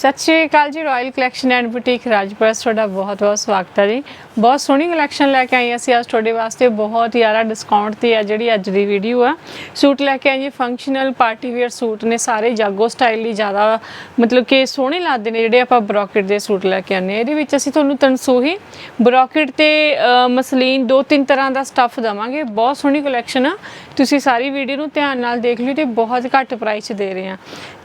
ਸਤਿ ਸ਼੍ਰੀ ਅਕਾਲ ਜੀ royal collection and boutique Rajpura, ਤੁਹਾਡਾ ਬਹੁਤ ਬਹੁਤ ਸਵਾਗਤ ਹੈ ਜੀ। ਬਹੁਤ ਸੋਹਣੀ ਕਲੈਕਸ਼ਨ ਲੈ ਕੇ ਆਈ ਅਸੀਂ ਅੱਜ ਤੁਹਾਡੇ ਵਾਸਤੇ, ਬਹੁਤ ਹੀ ਜ਼ਿਆਦਾ ਡਿਸਕਾਊਂਟ ਤੇ ਆ ਜਿਹੜੀ ਅੱਜ ਦੀ ਵੀਡੀਓ ਆ। ਸੂਟ ਲੈ ਕੇ ਆਈ ਜੀ ਫੰਕਸ਼ਨਲ ਪਾਰਟੀ ਵੇਅਰ ਸੂਟ ਨੇ ਸਾਰੇ, ਜਾਗੋ ਸਟਾਈਲ ਲਈ ਜ਼ਿਆਦਾ, ਮਤਲਬ ਕਿ ਸੋਹਣੇ ਲੱਗਦੇ ਨੇ ਜਿਹੜੇ ਆਪਾਂ ਬ੍ਰੋਕਟ ਦੇ ਸੂਟ ਲੈ ਕੇ ਆਨੇ ਇਹਦੇ ਵਿੱਚ ਅਸੀਂ ਤੁਹਾਨੂੰ ਤਨਸੂਹੀ, ਬ੍ਰੋਕਟ ਤੇ ਮਸਲੀਨ, ਦੋ ਤਿੰਨ ਤਰ੍ਹਾਂ ਦਾ ਸਟੱਫ ਦਵਾਂਗੇ। ਬਹੁਤ ਸੋਹਣੀ ਕਲੈਕਸ਼ਨ ਆ। ਤੁਸੀਂ ਸਾਰੀ ਵੀਡੀਓ ਨੂੰ ਧਿਆਨ ਨਾਲ ਦੇਖ ਲਿਓ ਤੇ ਬਹੁਤ ਘੱਟ ਪ੍ਰਾਈਸ 'ਚ ਦੇ ਰਹੇ ਆ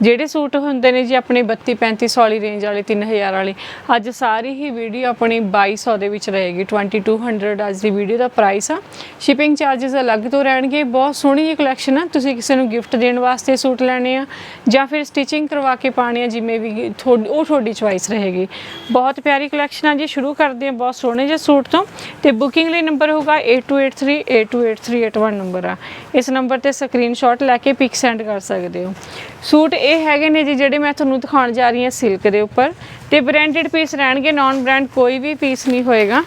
ਜਿਹੜੇ ਸੂਟ ਹੁੰਦੇ ਨੇ ਜੀ, ਆਪਣੇ 32 3500 ਵਾਲੀ ਰੇਂਜ ਵਾਲੇ 3000 ਵਾਲੀ। ਅੱਜ ਸਾਰੀ ਹੀ ਵੀਡੀਓ ਆਪਣੀ 2200 ਦੇ ਵਿੱਚ ਰਹੇਗੀ 2200 ਅੱਜ ਦੀ ਵੀਡੀਓ ਦਾ ਪ੍ਰਾਈਸ ਆ। ਸ਼ਿਪਿੰਗ ਚਾਰजेस ਅਲੱਗ ਤੋਂ ਰਹਿਣਗੇ, ਬਹੁਤ ਸੋਹਣੀ ਜਿਹੀ ਕਲੈਕਸ਼ਨ ਆ। ਤੁਸੀਂ ਕਿਸੇ ਨੂੰ ਗਿਫਟ ਦੇਣ ਵਾਸਤੇ ਸੂਟ ਲੈਣੇ ਆ, ਜਾਂ ਫਿਰ ਸਟਿਚਿੰਗ ਕਰਵਾ ਕੇ ਪਾਣੇ ਆ, ਜਿਵੇਂ ਵੀ ਤੁਹਾਡੀ ਉਹ ਤੁਹਾਡੀ ਚੁਆਇਸ ਰਹੇਗੀ। ਬਹੁਤ ਪਿਆਰੀ ਕਲੈਕਸ਼ਨ ਆ ਜੀ, ਸ਼ੁਰੂ ਕਰਦੇ ਆ ਬਹੁਤ ਸੋਹਣੇ ਜਿਹੇ ਸੂਟ ਤੋਂ। ਤੇ ਬੁਕਿੰਗ ਲਈ ਨੰਬਰ ਹੋਗਾ 8283 828381 ਨੰਬਰ ਆ। ਇਸ ਨੰਬਰ ਤੇ ਸਕਰੀਨਸ਼ਾਟ ਲੈ ਕੇ ਪਿਕ ਸੈਂਡ ਕਰ ਸਕਦੇ ਹੋ। ਸੂਟ ਇਹ ਹੈਗੇ ਨੇ ਜੀ, ਜਿਹੜੇ ਮੈਂ ਤੁਹਾਨੂੰ ਦਿਖਾਉਣ ਜਾ ਰਹੀ ਹਾਂ ਸਿਲਕ ਦੇ ਉੱਪਰ ਤੇ ਬ੍ਰਾਂਡਡ ਪੀਸ ਰਹਿਣਗੇ ਨਾਨ ਬ੍ਰਾਂਡ ਕੋਈ ਵੀ ਪੀਸ ਨਹੀਂ ਹੋਏਗਾ।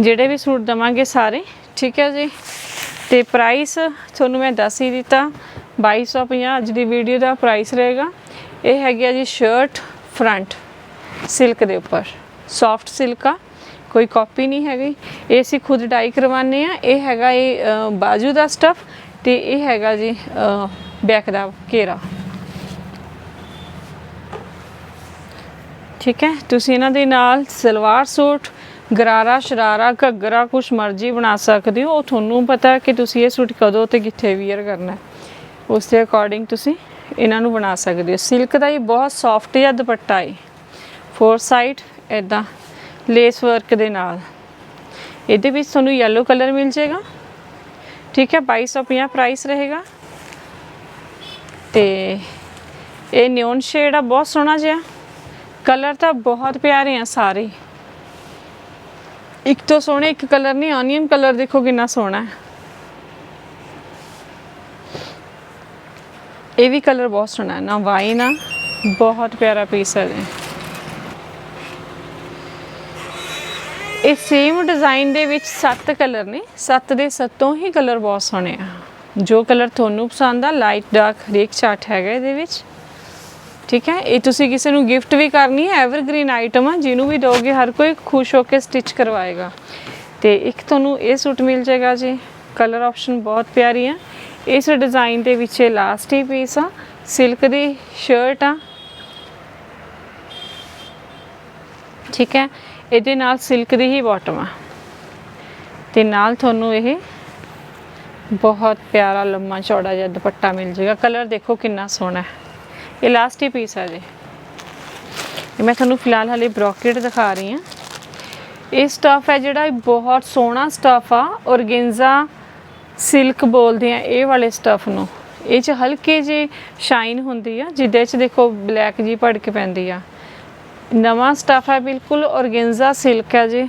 ਜਿਹੜੇ ਵੀ ਸੂਟ ਦਵਾਂਗੇ ਸਾਰੇ, ਠੀਕ ਹੈ ਜੀ? ਤੇ ਪ੍ਰਾਈਸ ਤੁਹਾਨੂੰ ਮੈਂ ਦੱਸ ਹੀ ਦਿੱਤਾ 2250 ਅੱਜ ਦੀ ਵੀਡੀਓ ਦਾ ਪ੍ਰਾਈਸ ਰਹੇਗਾ। ਇਹ ਹੈਗੀ ਆ ਜੀ ਸ਼ਰਟ ਫਰੰਟ ਸਿਲਕ ਦੇ ਉੱਪਰ। ਸੌਫਟ ਸਿਲਕ ਆ, ਕੋਈ ਕਾਪੀ ਨਹੀਂ ਹੈਗੀ। ਇਹ ਅਸੀਂ ਖੁਦ ਡਾਈ ਕਰਵਾਉਂਦੇ ਆ ਇਹ ਹੈਗਾ ਇਹ ਬਾਜੂ ਦਾ ਸਟਫ ਤੇ ਇਹ ਹੈਗਾ ਜੀ ਬੈਕ ਦਾ ਘੇਰਾ। ਠੀਕ ਹੈ? ਤੁਸੀਂ ਇਹਨਾਂ ਦੇ ਨਾਲ ਸਲਵਾਰ ਸੂਟ, ਗਰਾਰਾ, ਸ਼ਰਾਰਾ, ਘੱਗਰਾ, ਕੁਛ ਮਰਜ਼ੀ ਬਣਾ ਸਕਦੇ ਹੋ। ਉਹ ਤੁਹਾਨੂੰ ਪਤਾ ਕਿ ਤੁਸੀਂ ਇਹ ਸੂਟ ਕਦੋਂ ਤੇ ਕਿੱਥੇ ਵੀਅਰ ਕਰਨਾ ਹੈ। ਉਸ ਦੇ ਅਕੋਰਡਿੰਗ ਤੁਸੀਂ ਇਹਨਾਂ ਨੂੰ ਬਣਾ ਸਕਦੇ ਹੋ। ਸਿਲਕ ਦਾ ਹੀ ਬਹੁਤ ਸੌਫਟ ਜਿਹਾ ਦੁਪੱਟਾ ਹੈ। ਫੋਰ ਸਾਈਡ ਇਦਾਂ ਲੇਸ ਵਰਕ ਦੇ ਨਾਲ। ਇਹਦੇ ਵਿੱਚ ਤੁਹਾਨੂੰ yellow ਕਲਰ ਮਿਲ ਜਾਏਗਾ। ਠੀਕ ਹੈ? 2250 ਪ੍ਰਾਈਸ ਰਹੇਗਾ। ਤੇ ਇਹ ਨਿਓਨ ਸ਼ੇਡ ਆ, ਬਹੁਤ ਸੋਹਣਾ ਜਿਹਾ। ਕਲਰ ਤਾਂ ਬਹੁਤ ਪਿਆਰੇ ਆ ਸਾਰੇ। ਇੱਕ ਤੋਂ ਸੋਹਣੇ ਇੱਕ ਕਲਰ ਨਹੀਂ ਆਨੀਅਨ ਕਲਰ ਦੇਖੋ ਕਿੰਨਾ ਸੋਹਣਾ ਹੈ। ਇਹ ਵੀ ਕਲਰ ਬਹੁਤ ਸੋਹਣਾ ਹੈ ਨਾ, ਵਾਈਨ ਆ, ਬਹੁਤ ਪਿਆਰਾ ਪੀਸ ਹੈ ਇਹ। ਸੇਮ ਡਿਜ਼ਾਈਨ ਦੇ ਵਿੱਚ ਸੱਤ ਕਲਰ ਨੇ, ਸੱਤ ਦੇ ਸੱਤੋਂ ਹੀ ਕਲਰ ਬਹੁਤ ਸੋਹਣੇ ਆ। ਜੋ ਕਲਰ ਤੁਹਾਨੂੰ ਪਸੰਦ ਆ ਲਾਈਟ ਡਾਰਕ ਹਰੇਕ ਚਾਰਟ ਹੈਗਾ ਇਹਦੇ ਵਿੱਚ। ਠੀਕ ਹੈ? ਇਹ ਤੁਸੀਂ ਕਿਸੇ ਨੂੰ ਗਿਫਟ ਵੀ ਕਰਨੀ ਹੈ ਐਵਰਗ੍ਰੀਨ ਆਈਟਮ ਆ, ਜਿਹਨੂੰ ਵੀ ਦੋਗੇ ਹਰ ਕੋਈ ਖੁਸ਼ ਹੋ ਕੇ ਸਟਿਚ ਕਰਵਾਏਗਾ। ਤੇ ਇੱਕ ਤੁਹਾਨੂੰ ਇਹ ਸੂਟ ਮਿਲ ਜਾਏਗਾ ਜੀ ਕਲਰ ਆਪਸ਼ਨ ਬਹੁਤ ਪਿਆਰੀ ਆ। ਇਸ ਡਿਜ਼ਾਈਨ ਦੇ ਵਿੱਚ ਇਹ ਲਾਸਟ ਹੀ ਪੀਸ ਆ ਸਿਲਕ ਦੀ ਸ਼ਰਟ ਆ। ਠੀਕ ਹੈ? ਇਹਦੇ ਨਾਲ ਸਿਲਕ ਦੀ ਹੀ ਬਾਟਮ ਆ। ਤੇ ਨਾਲ ਤੁਹਾਨੂੰ ਇਹ ਬਹੁਤ ਪਿਆਰਾ ਲੰਮਾ ਚੌੜਾ ਜਿਹਾ ਦੁਪੱਟਾ ਮਿਲ ਜਾਏਗਾ। ਕਲਰ ਦੇਖੋ ਕਿੰਨਾ ਸੋਹਣਾ ਹੈ। ਇਹ ਲਾਸਟ ਹੀ ਪੀਸ ਆ ਜੀ। ਇਹ ਮੈਂ ਤੁਹਾਨੂੰ ਫਿਲਹਾਲ ਹਲੇ ਬ੍ਰੋਕੇਟ ਦਿਖਾ ਰਹੀ ਹਾਂ। ਇਹ ਸਟਫ ਹੈ ਜਿਹੜਾ ਬਹੁਤ ਸੋਹਣਾ ਸਟਫ ਆ, ਔਰਗੈਂਜ਼ਾ ਸਿਲਕ ਬੋਲਦੇ ਆ ਇਹ ਵਾਲੇ ਸਟਫ ਨੂੰ। ਇਹ ਚ ਹਲਕੀ ਜੀ ਸ਼ਾਈਨ ਹੁੰਦੀ ਆ, ਜਿਹਦੇ ਚ ਦੇਖੋ ਬਲੈਕ ਜੀ ਭੜਕ ਪੈਂਦੀ ਆ। ਨਵਾਂ ਸਟਫ ਹੈ ਬਿਲਕੁਲ ਔਰਗੈਂਜ਼ਾ ਸਿਲਕ ਹੈ ਜੀ।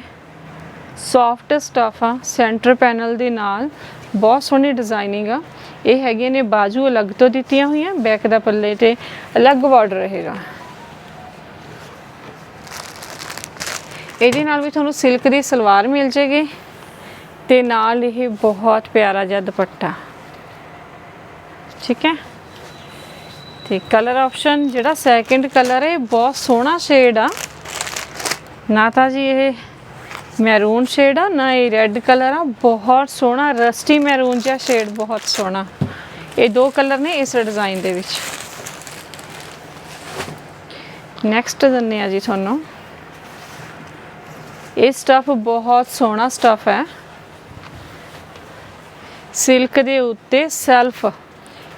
ਸੌਫਟ ਸਟਫ ਆ ਸੈਂਟਰ ਪੈਨਲ ਦੇ ਨਾਲ। ਬਹੁਤ ਸੋਹਣੀ ਡਿਜ਼ਾਈਨਿੰਗ ਆ। ਇਹ ਹੈਗੀਆਂ ਨੇ ਬਾਜੂ ਅਲੱਗ ਤੋਂ ਦਿੱਤੀਆਂ ਹੋਈਆਂ ਬੈਕ ਦਾ ਪੱਲੇ ਤੇ ਅਲੱਗ ਬਾਰਡਰ ਰਹੇਗਾ। ਇਹਦੇ ਨਾਲ ਵੀ ਤੁਹਾਨੂੰ ਸਿਲਕ ਦੀ ਸਲਵਾਰ ਮਿਲ ਜੇਗੀ ਤੇ ਨਾਲ ਇਹ ਬਹੁਤ ਪਿਆਰਾ ਜਿਹਾ ਦੁਪੱਟਾ। ਠੀਕ ਹੈ? ਤੇ ਕਲਰ ਆਪਸ਼ਨ ਜਿਹੜਾ ਸੈਕਿੰਡ ਕਲਰ ਹੈ, ਇਹ ਬਹੁਤ ਸੋਹਣਾ ਸ਼ੇਡ ਆ। ਨਾ ਤਾਂ ਜੀ ਇਹ ਮੈਰੂਨ ਸ਼ੇਡ ਆ, ਨਾ ਇਹ ਰੈੱਡ ਕਲਰ ਆ, ਬਹੁਤ ਸੋਹਣਾ ਰਸਟੀ ਮੈਰੂਨ ਜਿਹਾ ਸ਼ੇਡ ਬਹੁਤ ਸੋਹਣਾ। ਇਹ ਦੋ ਕਲਰ ਨੇ ਇਸ ਡਿਜ਼ਾਈਨ ਦੇ ਵਿੱਚ। ਨੈਕਸਟ ਦਿੰਨੇ ਆ ਜੀ ਤੁਹਾਨੂੰ। ਇਹ ਸਟਫ ਬਹੁਤ ਸੋਹਣਾ ਸਟਫ ਹੈ। ਸਿਲਕ ਦੇ ਉੱਤੇ ਸੈਲਫ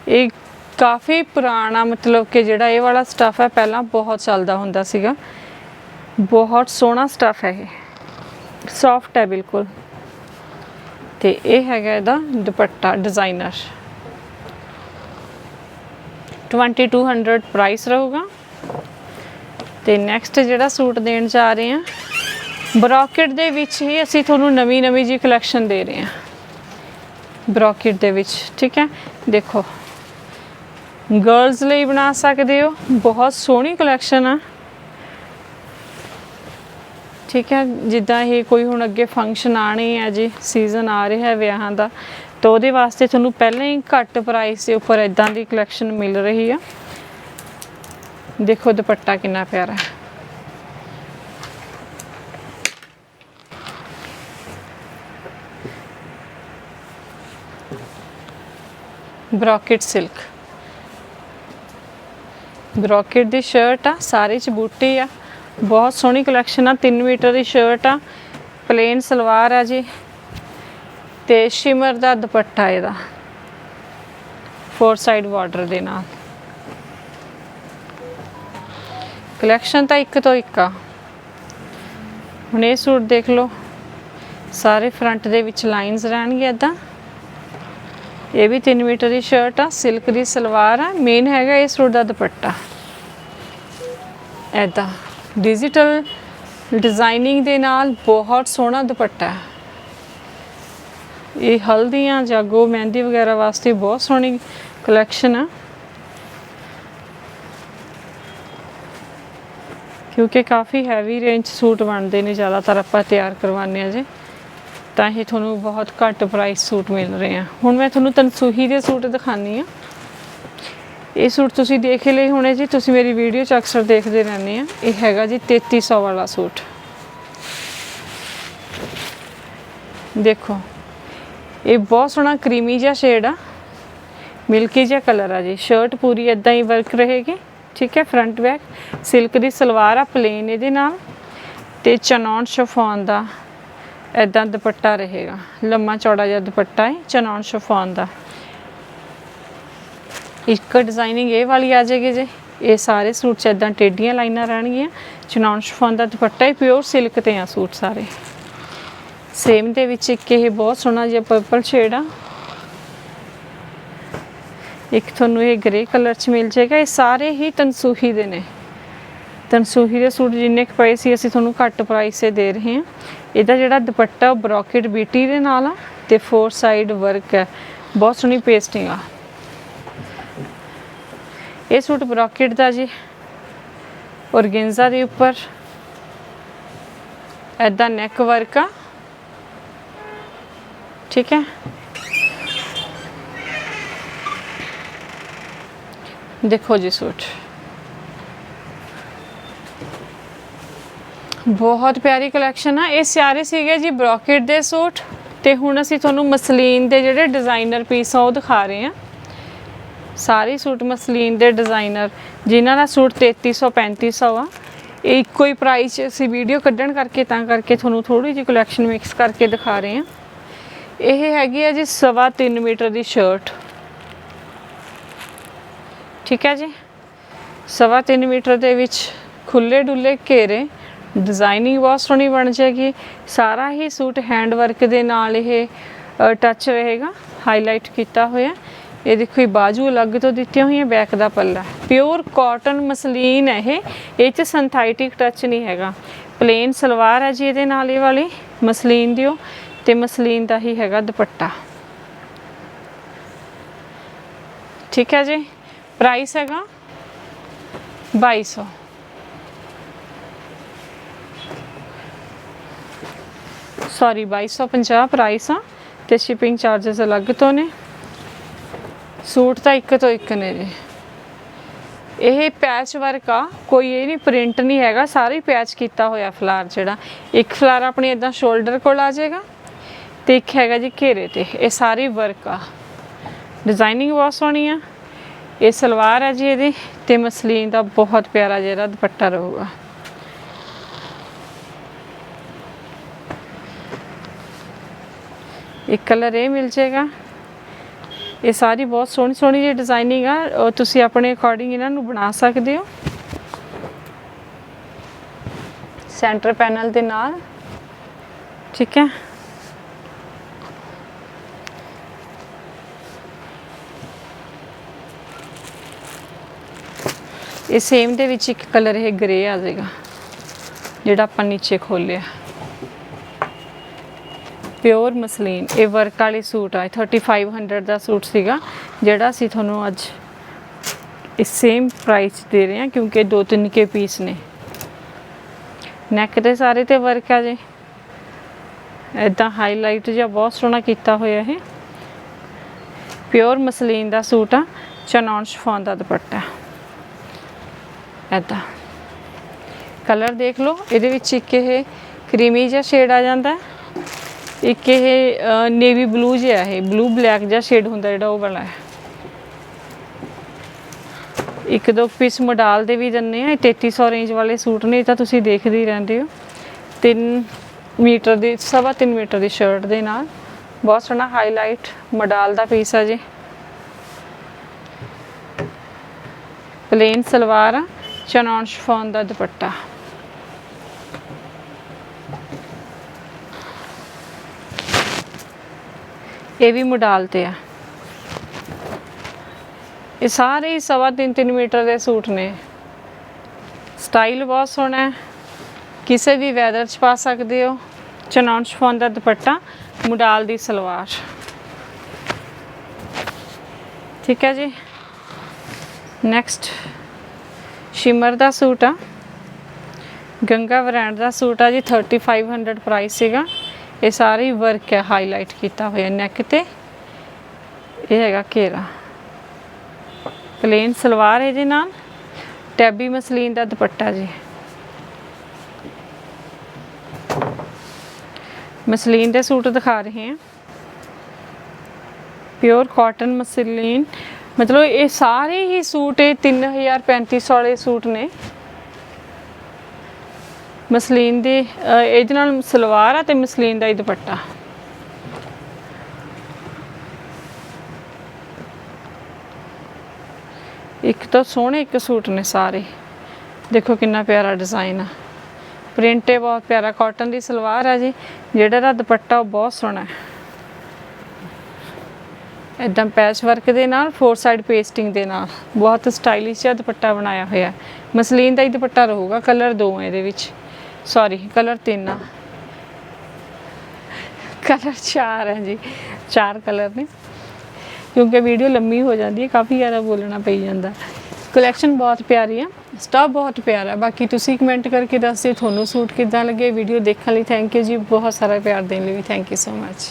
ਇਹ ਕਾਫੀ ਪੁਰਾਣਾ, ਮਤਲਬ ਕਿ ਜਿਹੜਾ ਇਹ ਵਾਲਾ ਸਟਫ ਹੈ, ਪਹਿਲਾਂ ਬਹੁਤ ਚੱਲਦਾ ਹੁੰਦਾ ਸੀਗਾ। ਬਹੁਤ ਸੋਹਣਾ ਸਟਫ ਹੈ ਇਹ। ਸੌਫਟ ਹੈ ਬਿਲਕੁਲ। ਤੇ ਇਹ ਹੈਗਾ ਇਹਦਾ ਦੁਪੱਟਾ ਡਿਜ਼ਾਈਨਰ 2200 ਪ੍ਰਾਈਸ ਰਹੂਗਾ। ਤੇ ਨੈਕਸਟ ਜਿਹੜਾ ਸੂਟ ਦੇਣ ਜਾ ਰਹੇ ਹਾਂ ਬ੍ਰੋਕਟ ਦੇ ਵਿੱਚ ਹੀ ਅਸੀਂ ਤੁਹਾਨੂੰ ਨਵੀਂ ਨਵੀਂ ਜੀ ਕਲੈਕਸ਼ਨ ਦੇ ਰਹੇ ਹਾਂ। ਬ੍ਰੋਕਟ ਦੇ ਵਿੱਚ, ਠੀਕ ਹੈ? ਦੇਖੋ। ਗਰਲਸ ਲਈ ਬਣਾ ਸਕਦੇ ਹੋ, ਬਹੁਤ ਸੋਹਣੀ ਕਲੈਕਸ਼ਨ ਆ। ਠੀਕ ਹੈ, ਜਿੱਦਾਂ ਇਹ ਕੋਈ ਹੁਣ ਅੱਗੇ ਫੰਕਸ਼ਨ ਆਣੇ ਆ ਜੀ ਸੀਜ਼ਨ ਆ ਰਿਹਾ ਹੈ ਵਿਆਹਾਂ ਦਾ, ਤਾਂ ਉਹਦੇ ਵਾਸਤੇ ਤੁਹਾਨੂੰ ਪਹਿਲਾਂ ਹੀ ਘੱਟ ਪ੍ਰਾਈਸ ਦੇ ਉੱਪਰ ਇਦਾਂ ਦੀ ਕਲੈਕਸ਼ਨ ਮਿਲ ਰਹੀ ਆ। ਦੇਖੋ ਦੁਪੱਟਾ ਕਿੰਨਾ ਪਿਆਰਾ ਹੈ। ਬ੍ਰੋਕੇਟ ਸਿਲਕ। ਬ੍ਰੋਕੇਟ ਦੀ ਸ਼ਰਟ ਆ, ਸਾਰੇ ਚ ਬੂਟੇ ਆ। ਬਹੁਤ ਸੋਹਣੀ ਕਲੈਕਸ਼ਨ ਆ 3 ਮੀਟਰ ਦੀ ਸ਼ਰਟ ਆ ਪਲੇਨ ਸਲਵਾਰ ਆ ਜੀ ਤੇ ਸ਼ਿਮਰ ਦਾ ਦੁਪੱਟਾ ਇਹਦਾ ਫੋਰ ਸਾਈਡ ਬਾਰਡਰ ਦੇ ਨਾਲ। ਕਲੈਕਸ਼ਨ ਤਾਂ ਇੱਕ ਤੋਂ ਇੱਕ ਆ। ਹੁਣ ਇਹ ਸੂਟ ਦੇਖ ਲਓ, ਸਾਰੇ ਫਰੰਟ ਦੇ ਵਿੱਚ ਲਾਈਨਸ ਰਹਿਣਗੇ ਇਦਾਂ ਇਹ ਵੀ 3 ਮੀਟਰ ਦੀ ਸ਼ਰਟ ਆ ਸਿਲਕ ਦੀ ਸਲਵਾਰ ਆ ਮੇਨ ਹੈਗਾ ਇਹ ਸੂਟ ਦਾ ਦੁਪੱਟਾ। ਐਦਾਂ ਡਿਜੀਟਲ ਡਿਜ਼ਾਈਨਿੰਗ ਦੇ ਨਾਲ ਬਹੁਤ ਸੋਹਣਾ ਦੁਪੱਟਾ ਹੈ। ਇਹ ਹਲਦੀਆਂ ਜਾਗੋ ਮਹਿੰਦੀ ਵਗੈਰਾ ਵਾਸਤੇ ਬਹੁਤ ਸੋਹਣੀ ਕਲੈਕਸ਼ਨ ਆ। ਕਿਉਂਕਿ ਕਾਫੀ ਹੈਵੀ ਰੇਂਜ ਸੂਟ ਬਣਦੇ ਨੇ, ਜ਼ਿਆਦਾਤਰ ਆਪਾਂ ਤਿਆਰ ਕਰਵਾਉਂਦੇ ਆ ਜੀ। ਤਾਂ ਇਹ ਤੁਹਾਨੂੰ ਬਹੁਤ ਘੱਟ ਪ੍ਰਾਈਸ ਸੂਟ ਮਿਲ ਰਹੇ ਆ। ਹੁਣ ਮੈਂ ਤੁਹਾਨੂੰ ਤਨਸੂਹੀ ਦੇ ਸੂਟ ਦਿਖਾਨੀ ਆ ਇਹ ਸੂਟ ਤੁਸੀਂ ਦੇਖ ਲਈ ਹੋਣੇ ਜੀ, ਤੁਸੀਂ ਮੇਰੀ ਵੀਡੀਓ 'ਚ ਅਕਸਰ ਦੇਖਦੇ ਰਹਿੰਦੇ ਆ। ਇਹ ਹੈਗਾ ਜੀ 3300 ਵਾਲਾ ਸੂਟ। ਦੇਖੋ, ਇਹ ਬਹੁਤ ਸੋਹਣਾ ਕਰੀਮੀ ਜਿਹਾ ਸ਼ੇਡ ਆ। ਮਿਲਕੀ ਜਿਹਾ ਕਲਰ ਆ ਜੀ। ਸ਼ਰਟ ਪੂਰੀ ਇਦਾਂ ਹੀ ਵਰਕ ਰਹੇਗੀ, ਠੀਕ ਹੈ ਫਰੰਟ ਬੈਕ ਸਿਲਕ ਦੀ ਸਲਵਾਰ ਆ ਪਲੇਨ ਇਹਦੇ ਨਾਲ। ਤੇ ਚਨੌਨ ਸ਼ਫੋਨ ਦਾ ਇਦਾਂ ਦੁਪੱਟਾ ਰਹੇਗਾ। ਲੰਮਾ ਚੌੜਾ ਜਿਹਾ ਦੁਪੱਟਾ ਹੈ ਚਨੌਨ ਸ਼ਫੋਨ ਦਾ। ਇੱਕ ਡਿਜ਼ਾਈਨਿੰਗ ਇਹ ਵਾਲੀ ਆ ਜਾਏਗੀ ਜੀ। ਇਹ ਸਾਰੇ ਸੂਟ 'ਚ ਇਦਾਂ ਟੇਡੀਆਂ ਲਾਈਨਾਂ ਰਹਿਣਗੀਆਂ। ਚਨੌਨ ਸ਼ਫੋਨ ਦਾ ਦੁਪੱਟਾ ਹੀ ਪਿਓਰ ਸਿਲਕ ਤੇ ਆ ਸੂਟ ਸਾਰੇ। ਸੇਮ ਦੇ ਵਿੱਚ ਇੱਕ ਇਹ ਬਹੁਤ ਸੋਹਣਾ ਜਿਹਾ ਪਰਪਲ ਸ਼ੇਡ ਆ। ਇੱਕ ਤੁਹਾਨੂੰ ਇਹ ਗ੍ਰੇ ਕਲਰ 'ਚ ਮਿਲ ਜਾਏਗਾ। ਇਹ ਸਾਰੇ ਹੀ ਤਨਸੂਹੀ ਦੇ ਨੇ। ਤਨਸੂਹੀ ਦੇ ਸੂਟ ਜਿੰਨੇ ਕੁ ਪਏ ਸੀ ਅਸੀਂ ਤੁਹਾਨੂੰ ਘੱਟ ਪ੍ਰਾਈਸ 'ਤੇ ਦੇ ਰਹੇ ਹਾਂ। ਇਹਦਾ ਜਿਹੜਾ ਦੁਪੱਟਾ ਉਹ ਬ੍ਰੋਕੇਟ ਬੀਟੀ ਦੇ ਨਾਲ ਆ ਤੇ ਫੋਰ ਸਾਈਡ ਵਰਕ ਹੈ। ਬਹੁਤ ਸੋਹਣੀ ਪੇਸਟਿੰਗ ਆ। ਇਹ ਸੂਟ ਬ੍ਰੋਕੇਟ ਦਾ ਜੀ, ਔਰਗੈਂਜ਼ਾ ਦੇ ਉੱਪਰ। ਐਦਾਂ ਨੈਕ ਵਰਕ ਆ। ਠੀਕ ਹੈ। ਦੇਖੋ ਜੀ ਸੂਟ। ਬਹੁਤ ਪਿਆਰੀ ਕਲੈਕਸ਼ਨ ਆ। ਇਹ ਸਿਆਰੇ ਸੀਗੇ ਜੀ ਬ੍ਰੋਕੇਟ ਦੇ ਸੂਟ। ਤੇ ਹੁਣ ਅਸੀਂ ਤੁਹਾਨੂੰ ਮਸਲੀਨ ਦੇ ਜਿਹੜੇ ਡਿਜ਼ਾਈਨਰ ਪੀਸ ਆ, ਉਹ ਦਿਖਾ ਰਹੇ ਆ ਸਾਰੇ ਸੂਟ ਮਸਲੀਨ ਦੇ ਡਿਜ਼ਾਈਨਰ, ਜਿਨ੍ਹਾਂ ਦਾ ਸੂਟ 3300 3500 ਆ। ਇਹ ਇੱਕੋ ਹੀ ਪ੍ਰਾਈਸ 'ਚ ਅਸੀਂ ਵੀਡੀਓ ਕੱਢਣ ਕਰਕੇ, ਤਾਂ ਕਰਕੇ ਤੁਹਾਨੂੰ ਥੋੜੀ ਜਿਹੀ ਕਲੈਕਸ਼ਨ ਮਿਕਸ ਕਰਕੇ ਦਿਖਾ ਰਹੇ ਹਾਂ। ਇਹ ਹੈਗੀ ਆ ਜੀ ਸਵਾ 3 ਮੀਟਰ ਦੀ ਸ਼ਰਟ ਠੀਕ ਹੈ ਜੀ? ਸਵਾ 3 ਮੀਟਰ ਦੇ ਵਿੱਚ ਖੁੱਲੇ ਡੁੱਲੇ ਘੇਰੇ ਡਿਜ਼ਾਈਨਿੰਗ ਬਹੁਤ ਸੋਹਣੀ ਬਣ ਜਾਏਗੀ। ਸਾਰਾ ਹੀ ਸੂਟ ਹੈਂਡ ਵਰਕ ਦੇ ਨਾਲ ਇਹ ਟੱਚ ਰਹੇਗਾ ਹਾਈਲਾਈਟ ਕੀਤਾ ਹੋਇਆ। ਇਹ ਦੇਖੋ, ਇਹ ਬਾਜੂ ਅਲੱਗ ਤੋਂ ਦਿੱਤੀਆਂ ਹੋਈਆਂ, ਬੈਕ ਦਾ ਪੱਲਾ। ਪਿਓਰ ਕਾਟਨ ਮਸਲੀਨ ਹੈ ਇਹ। ਇਹ ਚ ਸਿੰਥੈਟਿਕ ਟੱਚ ਨਹੀਂ ਹੈਗਾ। ਪਲੇਨ ਸਲਵਾਰ ਹੈ ਜੀ ਇਹਦੇ ਨਾਲ ਇਹ ਵਾਲੀ। ਮਸਲੀਨ ਦਿਓ ਤੇ ਮਸਲੀਨ ਦਾ ਹੀ ਹੈਗਾ ਦੁਪੱਟਾ। ਠੀਕ ਹੈ ਜੀ? ਪ੍ਰਾਈਸ ਹੈਗਾ 2200 ਸੌਰੀ 2250 ਪ੍ਰਾਈਸ ਆ ਤੇ ਸ਼ਿਪਿੰਗ ਚਾਰजेस ਅਲੱਗ ਤੋਂ ਨੇ। ਸੂਟ ਤਾਂ ਇੱਕ ਤੋਂ ਇੱਕ ਨੇ ਜੀ। ਇਹ ਪੈਚ ਵਰਕ ਆ, ਕੋਈ ਇਹ ਨਹੀਂ ਪ੍ਰਿੰਟ ਨਹੀਂ ਹੈਗਾ, ਸਾਰੇ ਪੈਚ ਕੀਤਾ ਹੋਇਆ ਫਲਾਰ ਜਿਹੜਾ। ਇੱਕ ਫਲਾਰ ਆਪਣੀ ਇਦਾਂ ਸ਼ੋਲਡਰ ਕੋਲ ਆ ਜਾਏਗਾ ਤੇ ਇੱਕ ਹੈਗਾ ਜੀ ਘੇਰੇ ਤੇ। ਇਹ ਸਾਰੀ ਵਰਕ ਆ। ਡਿਜ਼ਾਈਨਿੰਗ ਬਹੁਤ ਸੋਹਣੀ ਆ। ਇਹ ਸਲਵਾਰ ਹੈ ਜੀ ਇਹਦੀ ਤੇ ਮਸਲੀਨ ਦਾ ਬਹੁਤ ਪਿਆਰਾ ਜਿਹੜਾ ਦੁਪੱਟਾ ਰਹੂਗਾ। ਇੱਕ ਕਲਰ ਇਹ ਮਿਲ ਜਾਏਗਾ। ਇਹ ਸਾਰੀ ਬਹੁਤ ਸੋਹਣੀ ਸੋਹਣੀ ਜਿਹੀ ਡਿਜ਼ਾਈਨਿੰਗ ਆ। ਉਹ ਤੁਸੀਂ ਆਪਣੇ ਅਕੋਰਡਿੰਗ ਇਹਨਾਂ ਨੂੰ ਬਣਾ ਸਕਦੇ ਹੋ। ਸੈਂਟਰ ਪੈਨਲ ਦੇ ਨਾਲ। ਠੀਕ ਹੈ। ਇਹ ਸੇਮ ਦੇ ਵਿੱਚ ਇੱਕ ਕਲਰ ਇਹ ਗ੍ਰੇ ਆ ਜਾਏਗਾ ਜਿਹੜਾ ਆਪਾਂ ਨੀਚੇ ਖੋਲਿਆ ਪਿਓਰ ਮਸਲੀਨ, ਇਹ ਵਰਕ ਵਾਲੇ ਸੂਟ ਆ 3500 ਦਾ ਸੂਟ ਸੀਗਾ, ਜਿਹੜਾ ਅਸੀਂ ਤੁਹਾਨੂੰ ਅੱਜ ਇਸ ਸੇਮ ਪ੍ਰਾਈਸ ਦੇ ਰਹੇ ਹਾਂ, ਕਿਉਂਕਿ ਦੋ ਤਿੰਨ ਕੇ ਪੀਸ ਨੇ। ਨੈਕ ਤੇ ਸਾਰੇ ਤੇ ਵਰਕ ਆ ਜੇ। ਇਦਾਂ ਹਾਈਲਾਈਟ ਜਿਹਾ ਬਹੁਤ ਸੋਹਣਾ ਕੀਤਾ ਹੋਇਆ ਇਹ। ਪਿਓਰ ਮਸਲੀਨ ਦਾ ਸੂਟ ਆ ਚਨੌਨ ਸ਼ਿਫੋਨ ਦਾ ਦੁਪੱਟਾ। ਐਦਾਂ ਕਲਰ ਦੇਖ ਲਓ, ਇਹਦੇ ਵਿੱਚ ਇੱਕ ਇਹ ਕਰੀਮੀ ਜਿਹਾ ਸ਼ੇਡ ਆ ਜਾਂਦਾ। ਇੱਕ ਇਹ ਨੇਵੀ ਬਲੂ ਜਿਹਾ ਇਹ ਬਲੂ ਬਲੈਕ ਜਿਹਾ ਸ਼ੇਡ ਹੁੰਦਾ ਜਿਹੜਾ ਉਹ ਵਾਲਾ ਹੈ। ਇੱਕ ਦੋ ਪੀਸ ਮੋਡਾਲ ਦੇ ਵੀ ਦਿੰਨੇ ਆ, ਇਹ 3300 ਰੇਂਜ ਵਾਲੇ ਸੂਟ ਨੇ, ਇਹ ਤਾਂ ਤੁਸੀਂ ਦੇਖਦੇ ਹੀ ਰਹਿੰਦੇ ਹੋ। 3 ਮੀਟਰ ਦੀ, ਸਵਾ 3 ਮੀਟਰ ਦੀ ਸ਼ਰਟ ਦੇ ਨਾਲ। ਬਹੁਤ ਸੋਹਣਾ ਹਾਈਲਾਈਟ ਮੋਡਾਲ ਦਾ ਪੀਸ ਆ ਜੀ। ਪਲੇਨ ਸਲਵਾਰ ਆ ਚਨੌਨ ਸ਼ਿਫੋਨ ਦਾ ਦੁਪੱਟਾ। ਇਹ ਵੀ ਮੋਡਾਲ ਤੇ ਆ। ਇਹ ਸਾਰੇ ਹੀ ਸਵਾ ਤਿੰਨ ਤਿੰਨ ਮੀਟਰ ਦੇ ਸੂਟ ਨੇ। ਸਟਾਈਲ ਬਹੁਤ ਸੋਹਣਾ ਹੈ। ਕਿਸੇ ਵੀ ਵੈਦਰ 'ਚ ਪਾ ਸਕਦੇ ਹੋ। ਚਨੌਨ ਸ਼ਿਫੋਨ ਦਾ ਦੁਪੱਟਾ, ਮੁਡਾਲ ਦੀ ਸਲਵਾਰ। ਠੀਕ ਹੈ ਜੀ। ਨੈਕਸਟ ਸ਼ਿਮਰ ਦਾ ਸੂਟ ਆ। ਗੰਗਾ ਬ੍ਰਾਂਡ ਦਾ ਸੂਟ ਆ ਜੀ। 3500 ਪ੍ਰਾਈਸ ਸੀਗਾ। ਇਹ ਸਾਰੇ ਵਰਕ ਹੈ ਹਾਈਲਾਈਟ ਕੀਤਾ ਹੋਇਆ ਨੈਕ ਤੇ। ਇਹ ਹੈਗਾ ਘੇਰਾ। ਪਲੇਨ ਸਲਵਾਰ ਇਹਦੇ ਨਾਲ। ਟੈਬੀ ਮਸਲੀਨ ਦਾ ਦੁਪੱਟਾ ਜੀ। ਮਸਲੀਨ ਦੇ ਸੂਟ ਦਿਖਾ ਰਹੇ ਹਾਂ। Pure cotton muslin. ਮਤਲਬ ਇਹ ਸਾਰੇ ਹੀ ਸੂਟ, ਇਹ 3000 3500 ਵਾਲੇ ਸੂਟ ਨੇ। ਮਸਲੀਨ ਦੀ ਇਹਦੇ ਨਾਲ ਸਲਵਾਰ ਆ ਤੇ ਮਸਲੀਨ ਦਾ ਹੀ ਦੁਪੱਟਾ। ਇੱਕ ਤਾਂ ਸੋਹਣੇ, ਇੱਕ ਸੂਟ ਨੇ ਸਾਰੇ। ਦੇਖੋ ਕਿੰਨਾ ਪਿਆਰਾ ਡਿਜ਼ਾਈਨ ਆ। ਪ੍ਰਿੰਟ ਹੈ ਬਹੁਤ ਪਿਆਰਾ ਕਾਟਨ ਦੀ ਸਲਵਾਰ ਆ ਜੀ। ਜਿਹੜਾ ਦਾ ਦੁਪੱਟਾ ਉਹ ਬਹੁਤ ਸੋਹਣਾ ਹੈ। ਇਦਾਂ ਪੈਚ ਵਰਕ ਦੇ ਨਾਲ ਫੋਰ ਸਾਈਡ ਪੇਸਟਿੰਗ ਦੇ ਨਾਲ। ਬਹੁਤ ਸਟਾਈਲਿਸ਼ ਜਿਹਾ ਦੁਪੱਟਾ ਬਣਾਇਆ ਹੋਇਆ ਮਸਲੀਨ ਦਾ ਹੀ ਦੁਪੱਟਾ ਰਹੂਗਾ ਕਲਰ ਦੋ ਹੈ ਇਹਦੇ ਵਿੱਚ। ਸੌਰੀ ਕਲਰ ਤਿੰਨ ਆ। ਕਲਰ ਚਾਰ ਹੈ ਜੀ। ਚਾਰ ਕਲਰ ਨੇ। ਕਿਉਂਕਿ ਵੀਡੀਓ ਲੰਮੀ ਹੋ ਜਾਂਦੀ ਹੈ, ਕਾਫੀ ਜ਼ਿਆਦਾ ਬੋਲਣਾ ਪਈ ਜਾਂਦਾ। ਕਲੈਕਸ਼ਨ ਬਹੁਤ ਪਿਆਰੀ ਆ। ਸਟਾਫ ਬਹੁਤ ਪਿਆਰਾ। ਬਾਕੀ ਤੁਸੀਂ ਕਮੈਂਟ ਕਰਕੇ ਦੱਸ ਦਿਓ, ਤੁਹਾਨੂੰ ਸੂਟ ਕਿੱਦਾਂ ਲੱਗੇ? ਵੀਡੀਓ ਦੇਖਣ ਲਈ ਥੈਂਕ ਯੂ ਜੀ। ਬਹੁਤ ਸਾਰਾ ਪਿਆਰ ਦੇਣ ਲਈ ਵੀ ਥੈਂਕ ਯੂ ਸੋ ਮੱਚ